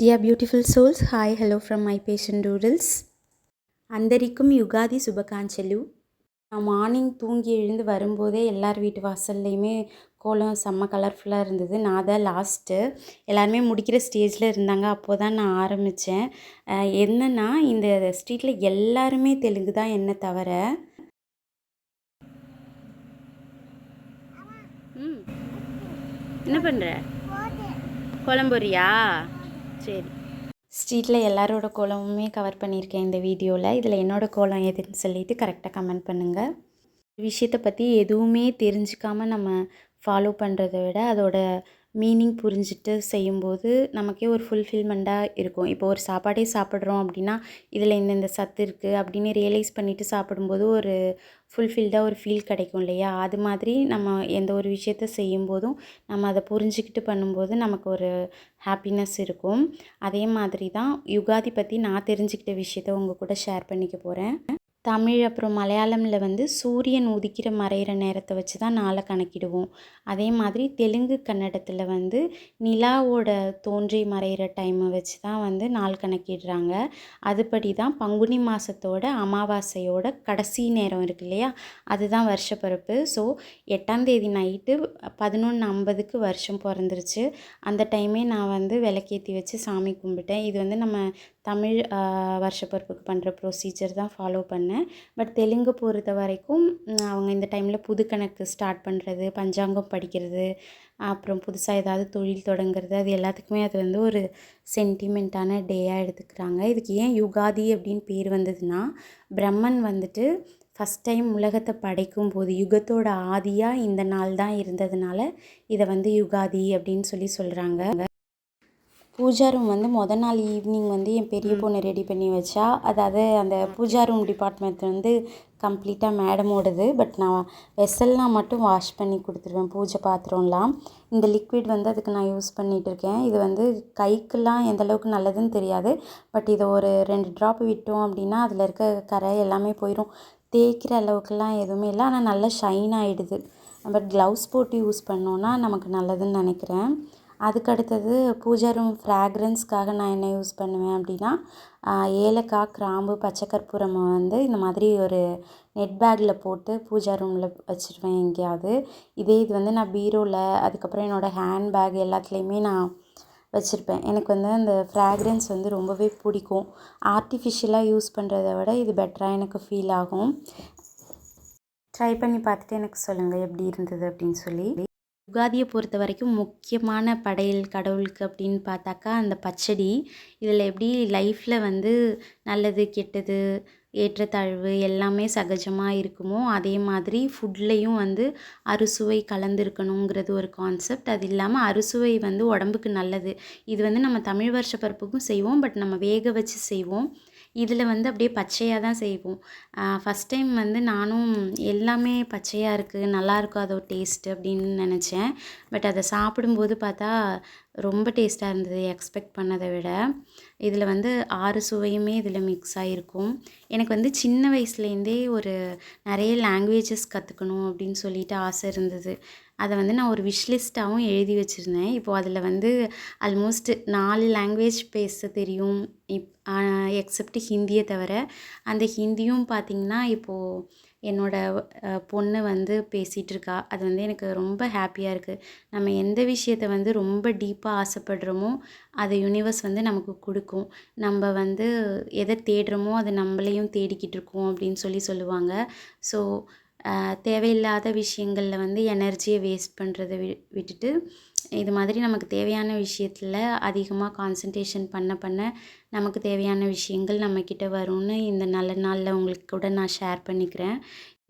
Dear beautiful souls hi hello from my patient doodles అందరిக்கும் Ugadi சுபகாஞ்சலு. நான் morning தூங்கி எழுந்து வரும்போதே எல்லார் வீட்டு வாசல்லையுமே கோலம் செம்ம கலர்ஃபுல்லாக இருந்தது. நான் தான் லாஸ்ட்டு எல்லாருமே முடிக்கிற ஸ்டேஜில் இருந்தாங்க. அப்போ தான் நான் ஆரம்பித்தேன் என்னென்னா இந்த ஸ்ட்ரீட்டில் எல்லாருமே தெலுங்கு தான் என்ன தவிர என்ன பண்ணுற குழம்புறியா? சரி. ஸ்ட்ரீட்டில் எல்லாரோட கோலமுமே கவர் பண்ணியிருக்கேன் இந்த வீடியோவில் இதில் என்னோடய கோலம் எதுன்னு சொல்லிட்டு கரெக்டாக கமெண்ட் பண்ணுங்கள் விஷயத்தை பற்றி எதுவுமே தெரிஞ்சிக்காமல் நம்ம ஃபாலோ பண்ணுறத விட அதோட மீனிங் புரிஞ்சுட்டு செய்யும்போது நமக்கே ஒரு ஃபுல்ஃபில்மெண்ட்டாக இருக்கும். இப்போ ஒரு சாப்பாடே சாப்பிட்றோம் அப்படின்னா இதில் இந்தந்த சத்து இருக்குது அப்படின்னு ரியலைஸ் பண்ணிவிட்டு சாப்பிடும்போது ஒரு ஃபுல்ஃபில்டாக ஒரு ஃபீல் கிடைக்கும் இல்லையா? அது மாதிரி நம்ம எந்த ஒரு விஷயத்த செய்யும்போதும் நம்ம அதை புரிஞ்சுக்கிட்டு பண்ணும்போது நமக்கு ஒரு ஹாப்பினஸ் இருக்கும். அதே மாதிரி தான் யுகாதி பற்றி நான் தெரிஞ்சுக்கிட்ட விஷயத்த உங்கள் கூட ஷேர் பண்ணிக்க போகிறேன் தமிழ் அப்புறம் மலையாளமில் வந்து சூரியன் உதிக்கிற மறையிற நேரத்தை வச்சு தான் நாளை கணக்கிடுவோம். அதே மாதிரி தெலுங்கு கன்னடத்தில் வந்து நிலாவோட தோன்றி மறையிற டைமை வச்சு தான் வந்து நாள் கணக்கிடுறாங்க. அதுபடி தான் பங்குனி மாதத்தோட அமாவாசையோட கடைசி நேரம் இருக்கு இல்லையா? அதுதான் வருஷப்பிறப்பு. ஸோ எட்டாம் தேதி நைட்டு பதினொன்று ஐம்பதுக்கு வருஷம் பிறந்துருச்சு. அந்த டைமே நான் வந்து விளக்கேற்றி வச்சு சாமி கும்பிட்டேன். இது வந்து நம்ம தமிழ் வருஷப்பிறப்புக்கு பண்ணுற ப்ரொசீஜர் தான் ஃபாலோ பண்ணேன். பட் தெலுங்கு பொறுத்த வரைக்கும் அவங்க இந்த டைமில் புது கணக்கு ஸ்டார்ட் பண்ணுறது பஞ்சாங்கம் படிக்கிறது அப்புறம் புதுசாக ஏதாவது தொழில் தொடங்குறது அது எல்லாத்துக்குமே அது வந்து ஒரு சென்டிமெண்ட்டான டேயாக எடுத்துக்கிறாங்க. இதுக்கு ஏன் யுகாதி அப்படின்னு பேர் வந்ததுன்னா பிரம்மன் வந்துட்டு ஃபஸ்ட் டைம் உலகத்தை படைக்கும் போது யுகத்தோட ஆதியாக இந்த நாள் தான் இருந்ததுனால இதை வந்து யுகாதி அப்படின்னு சொல்லி சொல்கிறாங்க பூஜா ரூம் வந்து மொதல் நாள் ஈவினிங் வந்து என் பெரிய பொண்ணு ரெடி பண்ணி வச்சா. அதாவது அந்த பூஜா ரூம் டிபார்ட்மெண்ட் வந்து கம்ப்ளீட்டாக மேடமோடது பட் நான் வெசல்லாம் மட்டும் வாஷ் பண்ணி கொடுத்துருவேன். பூஜை பாத்திரம்லாம் இந்த லிக்விட் வந்து அதுக்கு நான் யூஸ் பண்ணிகிட்டு இருக்கேன். இது வந்து கைக்கெல்லாம் எந்த அளவுக்கு நல்லதுன்னு தெரியாது. பட் இதை ஒரு ரெண்டு ட்ராப் விட்டோம் அப்படின்னா அதில் இருக்க கரை எல்லாமே போயிடும் தேய்க்கிற அளவுக்குலாம் எதுவுமே இல்லை. ஆனால் நல்லா ஷைன் ஆகிடுது பட் க்ளவுஸ் போட்டு யூஸ் பண்ணோன்னா நமக்கு நல்லதுன்னு நினைக்கிறேன். அதுக்கு அடுத்தது பூஜா ரூம் ஃப்ராக்ரன்ஸ்க்காக நான் என்ன யூஸ் பண்ணுவேன் அப்படின்னா ஏலக்காய் கிராம்பு பச்சை கற்பூரம் வந்து இந்த மாதிரி ஒரு நெட் பேக்கில் போட்டு பூஜா ரூமில் வச்சுருவேன் எங்கேயாவது. இதே இது வந்து நான் பீரோவில் அதுக்கப்புறம் என்னோடய ஹேண்ட் பேக் எல்லாத்துலேயுமே நான் வச்சுருப்பேன். எனக்கு வந்து அந்த ஃப்ராக்ரன்ஸ் வந்து ரொம்பவே பிடிக்கும். ஆர்டிஃபிஷியலாக யூஸ் பண்ணுறத விட இது பெட்டராக எனக்கு ஃபீல் ஆகும். ட்ரை பண்ணி பார்த்துட்டு எனக்கு சொல்லுங்கள் எப்படி இருந்தது அப்படின்னு சொல்லி. உகாதியை பொறுத்த வரைக்கும் முக்கியமான படையல் கடவுளுக்கு அப்படின்னு பார்த்தாக்கா அந்த பச்சடி. இதில் எப்படி லைஃப்பில் வந்து நல்லது கெட்டது ஏற்றத்தாழ்வு எல்லாமே சகஜமாக இருக்குமோ அதே மாதிரி ஃபுட்லேயும் வந்து அறுசுவை கலந்துருக்கணுங்கிறது ஒரு கான்செப்ட். அது இல்லாமல் அறுசுவை வந்து உடம்புக்கு நல்லது. இது வந்து நம்ம தமிழ் வருஷ பருப்புக்கும் செய்வோம் பட் நம்ம வேக வச்சு செய்வோம். இதில் வந்து அப்படியே பச்சையாக தான் செய்வோம். ஃபஸ்ட் டைம் வந்து நானும் எல்லாமே பச்சையாக இருக்குது நல்லாயிருக்கும் அதோட டேஸ்ட்டு அப்படின்னு நினச்சேன். பட் அதை சாப்பிடும்போது பார்த்தா ரொம்ப டேஸ்ட்டாக இருந்தது எக்ஸ்பெக்ட் பண்ணதை விட. இதில் வந்து ஆறு சுவையுமே இதில் மிக்ஸ் ஆகிருக்கும் எனக்கு வந்து சின்ன வயசுலேருந்தே ஒரு நிறைய லாங்குவேஜஸ் கற்றுக்கணும் அப்படின்னு சொல்லிட்டு ஆசை இருந்தது. அதை வந்து நான் ஒரு விஷ்லிஸ்ட்டாகவும் எழுதி வச்சுருந்தேன். இப்போது அதில் வந்து ஆல்மோஸ்ட் நாலு லாங்குவேஜ் பேச தெரியும். இப் எக்ஸப்ட் ஹிந்தியை தவிர அந்த ஹிந்தியும் பார்த்திங்கன்னா இப்போது என்னோடய பொண்ணு வந்து பேசிகிட்டு இருக்கா அது வந்து எனக்கு ரொம்ப ஹாப்பியாக இருக்குது நம்ம எந்த விஷயத்த வந்து ரொம்ப டீப்பாக ஆசைப்படுறோமோ அதை யூனிவர்ஸ் வந்து நமக்கு கொடுக்கும். இருக்கும். நம்ம வந்து எதை தேடுறோமோ அதை நம்மளையும் தேடிக்கிட்டு இருக்கோம் அப்படின்னு சொல்லி சொல்லுவாங்க. ஸோ தேவையில்லாத விஷயங்களில் வந்து எனர்ஜியை வேஸ்ட் பண்ணுறத வி விட்டுட்டு இது மாதிரி நமக்கு தேவையான விஷயத்தில் அதிகமாக கான்சன்ட்ரேஷன் பண்ண பண்ண நமக்கு தேவையான விஷயங்கள் நம்மக்கிட்ட வரும்னு இந்த நல்ல நாளில் உங்களுக்கு கூட நான் ஷேர் பண்ணிக்கிறேன்.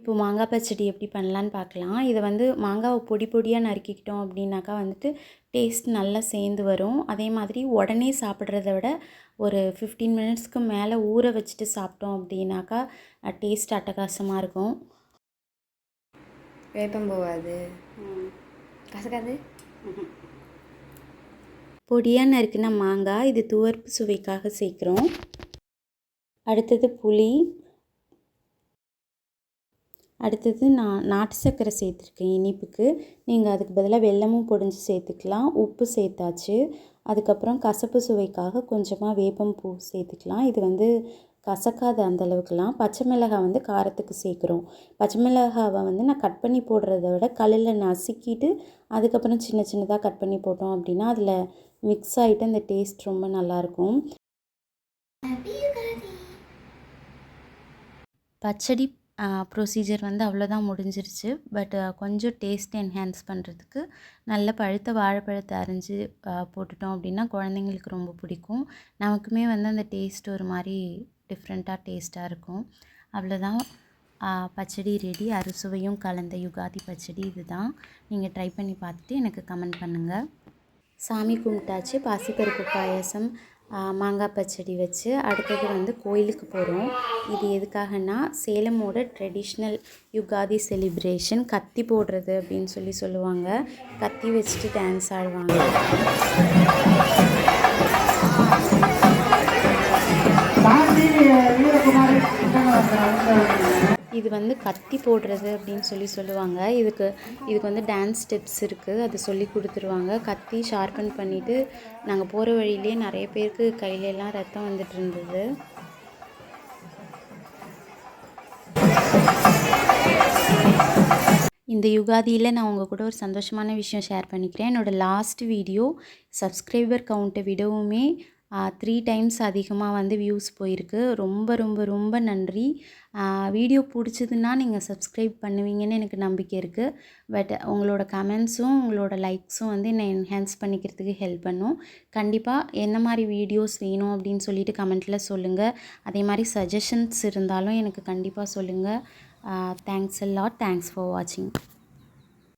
இப்போ மாங்காய் பச்சடி எப்படி பண்ணலான்னு பார்க்கலாம். இதை வந்து மாங்காவை பொடி பொடியாக நறுக்கிக்கிட்டோம் அப்படின்னாக்கா வந்துட்டு டேஸ்ட் நல்லா சேர்ந்து வரும். அதே மாதிரி உடனே சாப்பிட்றத விட ஒரு ஃபிஃப்டீன் மினிட்ஸ்க்கு மேலே ஊற வச்சுட்டு சாப்பிட்டோம் அப்படின்னாக்கா டேஸ்ட் அட்டகாசமாக இருக்கும். வேப்பம்பூவா அது? கசக்காது? பொடியாக நறுக்கின மாங்காய் இது துவர்ப்பு சுவைக்காக சேர்க்குறோம். அடுத்தது புளி. அடுத்தது நான் நாட்டு சர்க்கரை சேர்த்துருக்கேன் இனிப்புக்கு. நீங்கள் அதுக்கு பதிலாக வெல்லமும் பொடிஞ்சு சேர்த்துக்கலாம் உப்பு சேர்த்தாச்சு. அதுக்கப்புறம் கசப்பு சுவைக்காக கொஞ்சமாக வேப்பம்பூ சேர்த்துக்கலாம். இது வந்து கசக்காத அந்த அளவுக்குலாம். பச்சை மிளகாய் வந்து காரத்துக்கு சேர்க்குறோம். பச்சை மிளகாவை வந்து நான் கட் பண்ணி போடுறத விட கல்லில் நசுக்கிட்டு அதுக்கப்புறம் சின்ன சின்னதாக கட் பண்ணி போட்டோம் அப்படின்னா அதில் மிக்ஸ் ஆகிட்டு அந்த டேஸ்ட் ரொம்ப நல்லாயிருக்கும். பச்சடி ப்ரொசீஜர் வந்து அவ்வளோதான் முடிஞ்சிருச்சு. பட் கொஞ்சம் டேஸ்ட் என்ஹான்ஸ் பண்ணுறதுக்கு நல்ல பழுத்த வாழைப்பழத்தை அரைஞ்சி போட்டுட்டோம் அப்படின்னா குழந்தைங்களுக்கு ரொம்ப பிடிக்கும். நமக்குமே வந்து அந்த டேஸ்ட் ஒரு மாதிரி டிஃப்ரெண்ட்டாக டேஸ்ட்டாக இருக்கும். அவ்வளோதான் பச்சடி ரெடி அறுசுவையும் கலந்த யுகாதி பச்சடி இதுதான். நீங்கள் ட்ரை பண்ணி பார்த்துட்டு எனக்கு கமெண்ட் பண்ணுங்கள் சாமி கும்பிட்டாச்சு. பாசிப்பருப்பு பாயசம். மாங்காய் பச்சடி வச்சு அடுத்தது வந்து கோயிலுக்கு போகிறோம் இது எதுக்காகனா சேலமோட ட்ரெடிஷ்னல் யுகாதி செலிப்ரேஷன் கத்தி போடுறது அப்படின்னு சொல்லி சொல்லுவாங்க. கத்தி வச்சுட்டு டான்ஸ் ஆடுவாங்க. இது வந்து கத்தி போடுறது அப்படின்னு சொல்லி சொல்லுவாங்க. இதுக்கு இதுக்கு வந்து டான்ஸ் ஸ்டெப்ஸ் இருக்குது அது சொல்லி கொடுத்துருவாங்க. கத்தி ஷார்பன் பண்ணிவிட்டு நாங்கள் போகிற வழியிலே நிறைய பேருக்கு கையிலெல்லாம் ரத்தம் வந்துட்டு இருந்தது. இந்த யுகாதியில் நான் உங்கள் கூட ஒரு சந்தோஷமான விஷயம் ஷேர் பண்ணிக்கிறேன். என்னோடய லாஸ்ட் வீடியோ சப்ஸ்கிரைபர் கவுண்ட்டை விடவுமே த்ரீ டைம்ஸ் அதிகமாக வந்து வியூஸ் போயிருக்கு. ரொம்ப ரொம்ப ரொம்ப நன்றி. வீடியோ பிடிச்சதுன்னா நீங்கள் சப்ஸ்கிரைப் பண்ணுவீங்கன்னு எனக்கு நம்பிக்கை இருக்குது பட் உங்களோட கமெண்ட்ஸும் உங்களோட லைக்ஸும் வந்து என்னை என்ஹான்ஸ் பண்ணிக்கிறதுக்கு ஹெல்ப் பண்ணும். கண்டிப்பாக என்ன மாதிரி வீடியோஸ் வேணும் அப்படின்னு சொல்லிட்டு கமெண்ட்டில் சொல்லுங்கள் அதே மாதிரி சஜஷன்ஸ் இருந்தாலும் எனக்கு கண்டிப்பாக சொல்லுங்கள் thanks a lot. Thanks for வாட்சிங்